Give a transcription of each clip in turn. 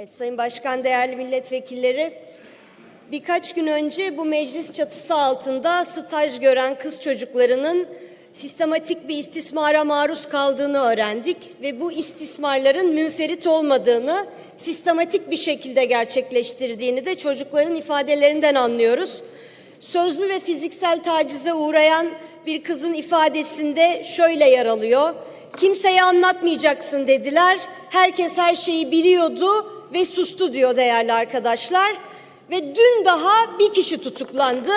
Evet Sayın Başkan, değerli milletvekilleri. Birkaç gün önce bu meclis çatısı altında staj gören kız çocuklarının sistematik bir istismara maruz kaldığını öğrendik ve bu istismarların münferit olmadığını, sistematik bir şekilde gerçekleştirdiğini de çocukların ifadelerinden anlıyoruz. Sözlü ve fiziksel tacize uğrayan bir kızın ifadesinde şöyle yer alıyor. Kimseye anlatmayacaksın dediler. Herkes her şeyi biliyordu ve sustu diyor değerli arkadaşlar. Ve dün daha bir kişi tutuklandı.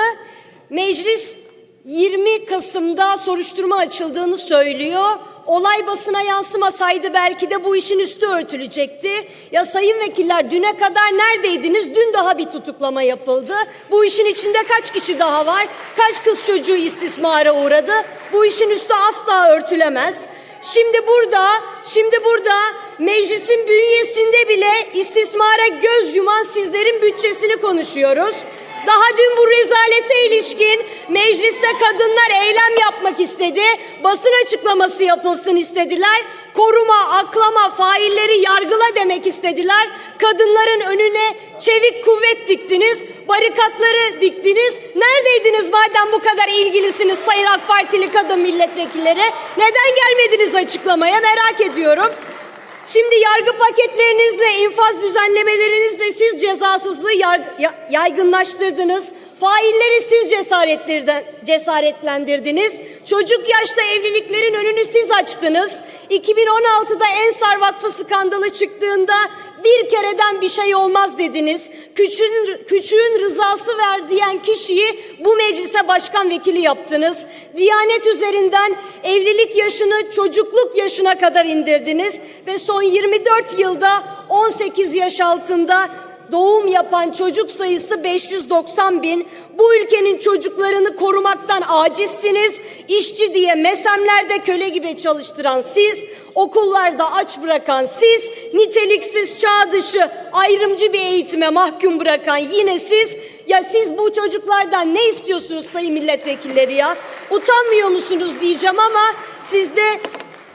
Meclis 20 Kasım'da soruşturma açıldığını söylüyor. Olay basına yansımasaydı belki de bu işin üstü örtülecekti. Ya sayın vekiller düne kadar neredeydiniz? Dün daha bir tutuklama yapıldı. Bu işin içinde kaç kişi daha var? Kaç kız çocuğu istismara uğradı? Bu işin üstü asla örtülemez. Şimdi burada, şimdi burada meclisin bünyesinde bile istismara göz yuman sizlerin bütçesini konuşuyoruz. Daha dün bu rezalete ilişkin mecliste kadınlar eylem yapmak istedi. Basın açıklaması yapılsın istediler. Koruma, aklama, failleri yargıla demek istediler. Kadınların önüne çevik kuvvet diktiniz, barikatları diktiniz. Neredeydiniz madem bu kadar ilgilisiniz Sayın AK Partili kadın milletvekilleri? Neden gelmediniz açıklamaya merak ediyorum. Şimdi yargı paketlerinizle, infaz düzenlemelerinizle siz cezasızlığı yaygınlaştırdınız. Failleri siz cesaretlendirdiniz. Çocuk yaşta evliliklerin önünü siz açtınız. 2016'da Ensar Vakfı skandalı çıktığında bir kereden bir şey olmaz dediniz. Küçüğün, küçüğün rızası ver diyen kişiyi bu meclise başkan vekili yaptınız. Diyanet üzerinden evlilik yaşını çocukluk yaşına kadar indirdiniz ve son 24 yılda 18 yaş altında doğum yapan çocuk sayısı 590 bin. Bu ülkenin çocuklarını korumaktan acizsiniz. İşçi diye mesemlerde köle gibi çalıştıran siz, okullarda aç bırakan siz, niteliksiz çağ dışı ayrımcı bir eğitime mahkum bırakan yine siz. Ya siz bu çocuklardan ne istiyorsunuz sayın milletvekilleri ya? Utanmıyor musunuz diyeceğim ama sizde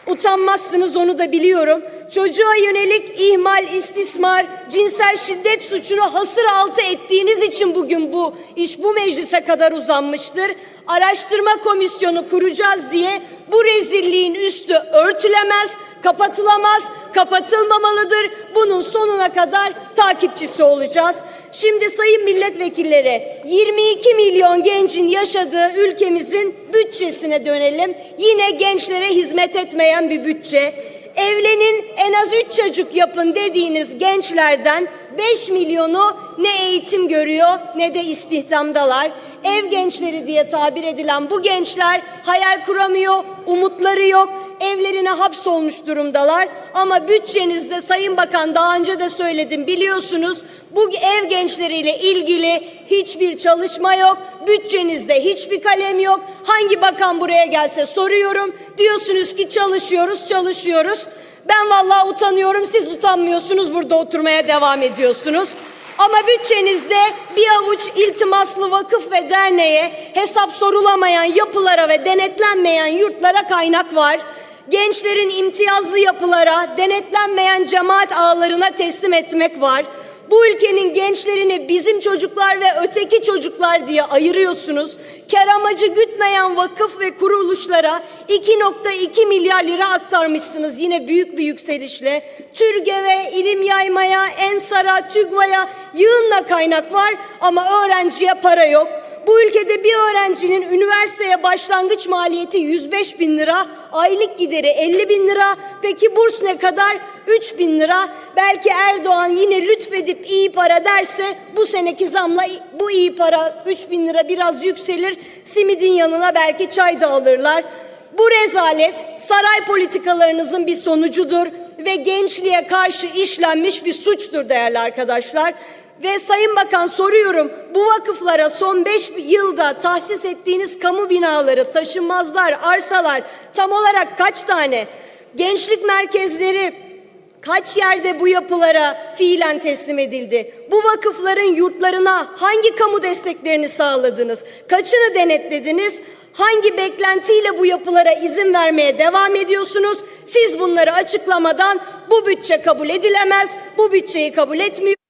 Utanmazsınız onu da biliyorum. Çocuğa yönelik ihmal, istismar, cinsel şiddet suçunu hasır altı ettiğiniz için bugün bu iş bu meclise kadar uzanmıştır. Araştırma komisyonu kuracağız diye bu rezilliğin üstü örtülemez, kapatılamaz, kapatılmamalıdır. Bunun sonuna kadar takipçisi olacağız. Şimdi sayın milletvekilleri 22 milyon gencin yaşadığı ülkemizin bütçesine dönelim. Yine gençlere hizmet etmeyen bir bütçe. Evlenin en az 3 çocuk yapın dediğiniz gençlerden 5 milyonu ne eğitim görüyor ne de istihdamdalar. Ev gençleri diye tabir edilen bu gençler hayal kuramıyor, umutları yok evlerine hapsolmuş durumdalar. Ama bütçenizde Sayın Bakan daha önce de söyledim biliyorsunuz bu ev gençleriyle ilgili hiçbir çalışma yok. Bütçenizde hiçbir kalem yok. Hangi bakan buraya gelse soruyorum. Diyorsunuz ki çalışıyoruz, çalışıyoruz. Ben vallahi utanıyorum. Siz utanmıyorsunuz. Burada oturmaya devam ediyorsunuz. Ama bütçenizde bir avuç iltimaslı vakıf ve derneğe hesap sorulamayan yapılara ve denetlenmeyen yurtlara kaynak var. Gençlerin imtiyazlı yapılara, denetlenmeyen cemaat ağlarına teslim etmek var. Bu ülkenin gençlerini bizim çocuklar ve öteki çocuklar diye ayırıyorsunuz. Kar amacı gütmeyen vakıf ve kuruluşlara 2.2 milyar lira aktarmışsınız yine büyük bir yükselişle. TÜRGEV'e, ilim yaymaya, Ensar'a, TÜGVA'ya yığınla kaynak var ama öğrenciye para yok. Bu ülkede bir öğrencinin üniversiteye başlangıç maliyeti 105 bin lira, aylık gideri 50 bin lira. Peki burs ne kadar? 3 bin lira. Belki Erdoğan yine lütfedip iyi para derse bu seneki zamla bu iyi para 3 bin lira biraz yükselir. Simidin yanına belki çay da alırlar. Bu rezalet saray politikalarınızın bir sonucudur ve gençliğe karşı işlenmiş bir suçtur değerli arkadaşlar. Ve Sayın Bakan soruyorum bu vakıflara son 5 yılda tahsis ettiğiniz kamu binaları, taşınmazlar, arsalar tam olarak kaç tane? Gençlik merkezleri Kaç yerde bu yapılara fiilen teslim edildi? Bu vakıfların yurtlarına hangi kamu desteklerini sağladınız? Kaçını denetlediniz? Hangi beklentiyle bu yapılara izin vermeye devam ediyorsunuz? Siz bunları açıklamadan bu bütçe kabul edilemez, bu bütçeyi kabul etmiyor.